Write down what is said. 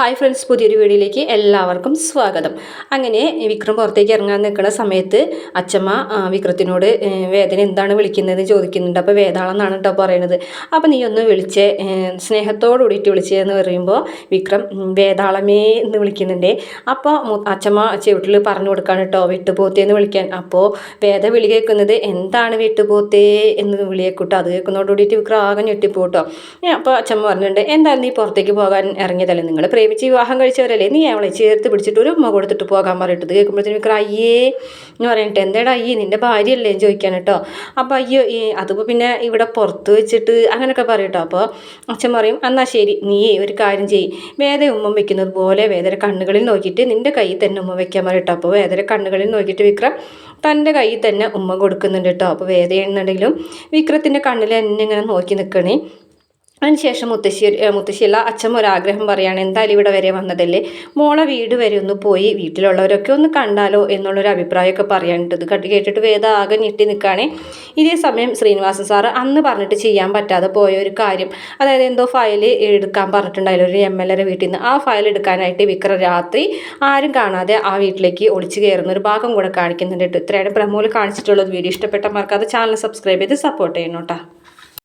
Hi friends പുതിയൊരു വീഡിയോയിലേക്ക് എല്ലാവർക്കും സ്വാഗതം. അങ്ങനെ വിക്രം പുറത്തേക്ക് ഇറങ്ങാൻ നിൽക്കുന്ന സമയത്ത് അച്ചമ്മ ആ, വിക്രത്തിനോട് വേദന എന്താണ് വിളിക്കുന്നത് ചോദിക്കുന്നുണ്ട്. അപ്പോൾ വേദാളെന്നാണ് കേട്ടോ പറയുന്നത്. അപ്പോൾ നീ ഒന്ന് വിളിച്ച് സ്നേഹത്തോടു കൂടിയിട്ട് വിളിച്ചതെന്ന് പറയുമ്പോൾ വിക്രം വേദാളമേ എന്ന് വിളിക്കുന്നുണ്ട്. അപ്പോൾ അച്ഛമ്മ ചെവിട്ടിൽ പറഞ്ഞു കൊടുക്കാണ് കേട്ടോ വെട്ടുപോത്തേ എന്ന് വിളിക്കാൻ. അപ്പോൾ വേദ വിളി കേൾക്കുന്നത് എന്താണ് വെട്ടുപോത്തേ എന്ന് വിളി കേൾക്കൂട്ടോ അത് കേൾക്കുന്നതോട് കൂടിയിട്ട് വിക്രം ആകെ ഞെട്ടിപ്പോട്ടോ അപ്പോൾ അച്ഛമ്മ പറഞ്ഞിട്ടുണ്ട് എന്തായാലും നീ പുറത്തേക്ക് പോകാൻ ഇറങ്ങിയതല്ലേ? നിങ്ങൾ പ്രേമിച്ച് വിവാഹം കഴിച്ചവരല്ലേ? നീ അവളെ ചേർത്ത് പിടിച്ചിട്ട് ഒരു ഉമ്മ കൊടുത്തിട്ട് പോകാൻ പറഞ്ഞിട്ട് കേൾക്കുമ്പോഴത്തേനും വിക്രം അയ്യേ എന്ന് പറഞ്ഞിട്ട് എന്തേടാ അയ്യേ നിന്റെ ഭാര്യയല്ലേ എന്ന് ചോദിക്കാൻ കേട്ടോ. അപ്പോൾ അയ്യോ അതിപ്പോൾ പിന്നെ ഇവിടെ പുറത്ത് വെച്ചിട്ട് അങ്ങനെയൊക്കെ പറയും കേട്ടോ. അപ്പോൾ അച്ഛൻ പറയും എന്നാൽ ശരി നീ ഒരു കാര്യം ചെയ്യ് വേദ ഉമ്മ വെക്കുന്നത് പോലെ വേദന കണ്ണുകളിൽ നോക്കിയിട്ട് നിന്റെ കയ്യിൽ തന്നെ ഉമ്മ വെക്കാൻ പറയും കേട്ടോ. അപ്പോൾ വേദന കണ്ണുകളിൽ നോക്കിയിട്ട് വിക്രം തന്റെ കയ്യിൽ തന്നെ ഉമ്മ കൊടുക്കുന്നുണ്ട് കേട്ടോ. അപ്പോൾ വേദയുണ്ടെങ്കിലും വിക്രത്തിന്റെ കണ്ണിൽ എന്നെ ഇങ്ങനെ നോക്കി നിൽക്കണേ. അതിനുശേഷം മുത്തശ്ശി മുത്തശ്ശിയല്ല അച്ഛൻ ഒരാഗ്രഹം പറയാണ് എന്തായാലും ഇവിടെ വരെ വന്നതല്ലേ? മോളെ വീട് വരെ ഒന്ന് പോയി വീട്ടിലുള്ളവരൊക്കെ ഒന്ന് കണ്ടാലോ? എന്നുള്ളൊരു അഭിപ്രായമൊക്കെ പറയാനുണ്ട്. ഇത് കട്ട് കേട്ടിട്ട് വേദ ആകെ ഞെട്ടി നിൽക്കുകയാണേ. ഇതേ സമയം ശ്രീനിവാസൻ സാറ് അന്ന് പറഞ്ഞിട്ട് ചെയ്യാൻ പറ്റാതെ പോയ ഒരു കാര്യം. അതായത് എന്തോ ഫയൽ എടുക്കാൻ പറഞ്ഞിട്ടുണ്ടായില്ല. ഒരു എം എൽ എയുടെ വീട്ടിൽ നിന്ന് ആ ഫയൽ എടുക്കാനായിട്ട് വിക്ര രാത്രി ആരും കാണാതെ ആ വീട്ടിലേക്ക് ഒളിച്ചു കയറുന്ന ഒരു ഭാഗം കൂടെ കാണിക്കുന്നുണ്ട് ഇത്രയാണ് പ്രമോൽ കാണിച്ചിട്ടുള്ളത്. വീഡിയോ ഇഷ്ടപ്പെട്ട മറക്കാതെ ചാനൽ സബ്സ്ക്രൈബ് ചെയ്ത് സപ്പോർട്ട് ചെയ്യണം കേട്ടോ.